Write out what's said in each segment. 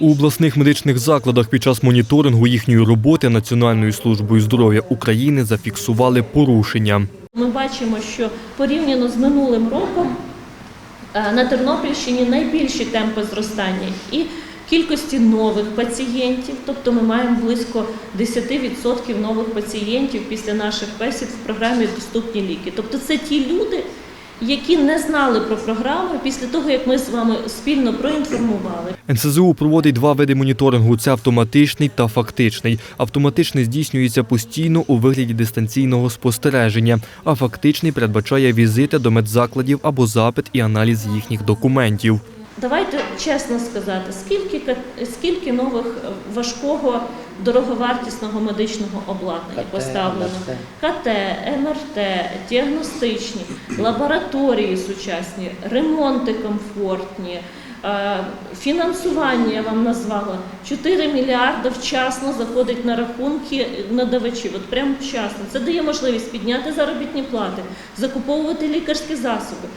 У обласних медичних закладах під час моніторингу їхньої роботи Національною службою здоров'я України зафіксували порушення. Ми бачимо, що порівняно з минулим роком е, на Тернопільщині найбільші темпи зростання і кількості нових пацієнтів, тобто ми маємо близько 10% нових пацієнтів після наших бесід в програмі Доступні ліки. Тобто це ті люди, які не знали про програму після того, як ми з вами спільно проінформували. НСЗУ проводить два види моніторингу: це автоматичний та фактичний. Автоматичний здійснюється постійно у вигляді дистанційного спостереження, а фактичний передбачає візити до медзакладів або запит і аналіз їхніх документів. Давайте чесно сказати, скільки, скільки нових е, важкого дороговартісного медичного обладнання КТ, поставлено. МРТ. КТ, МРТ, діагностичні, лабораторії сучасні, ремонти комфортні, е, фінансування я вам назвала. 4 мільярди вчасно заходить на рахунки надавачів. От прямо вчасно. Це дає можливість підняти заробітні плати, закуповувати лікарські засоби.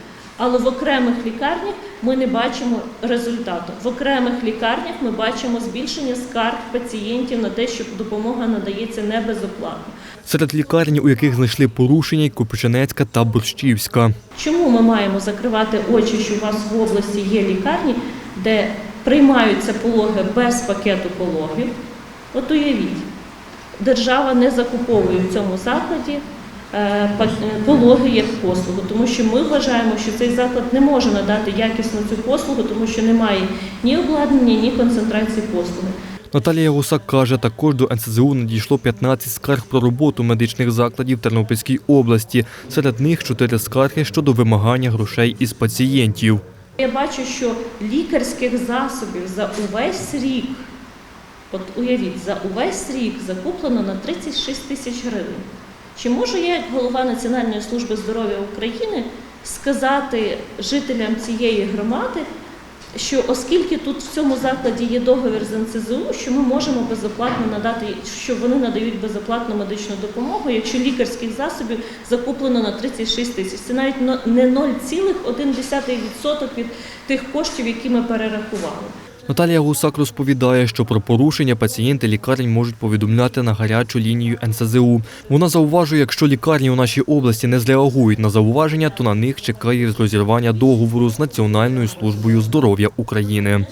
Але в окремих лікарнях ми не бачимо результату. В окремих лікарнях ми бачимо збільшення скарг пацієнтів на те, що допомога надається не безоплатно. Серед лікарень, у яких знайшли порушення, й та Борщівська. Чому ми маємо закривати очі, що у вас в області є лікарні, де приймаються пологи без пакету пологів? От уявіть, держава не закуповує в цьому закладі пологи як послугу, тому що ми вважаємо, що цей заклад не може надати якісно цю послугу, тому що немає ні обладнання, ні концентрації послуги. Наталія Гусак каже, також до НСЗУ надійшло 15 скарг про роботу медичних закладів Тернопільській області. Серед них 4 скарги щодо вимагання грошей із пацієнтів. Я бачу, що лікарських засобів за увесь рік, от уявіть, за увесь рік закуплено на 36 тисяч гривень. Чи можу я, як голова Національної служби здоров'я України, сказати жителям цієї громади, що оскільки тут в цьому закладі є договір з НСЗУ, що ми можемо безоплатно надати, що вони надають безоплатну медичну допомогу, якщо лікарських засобів закуплено на 36 тисяч. Це навіть не 0,1% від тих коштів, які ми перерахували. Наталія Гусак розповідає, що про порушення пацієнти лікарень можуть повідомляти на гарячу лінію НСЗУ. Вона зауважує, якщо лікарні у нашій області не зреагують на зауваження, то на них чекає розірвання договору з Національною службою здоров'я України.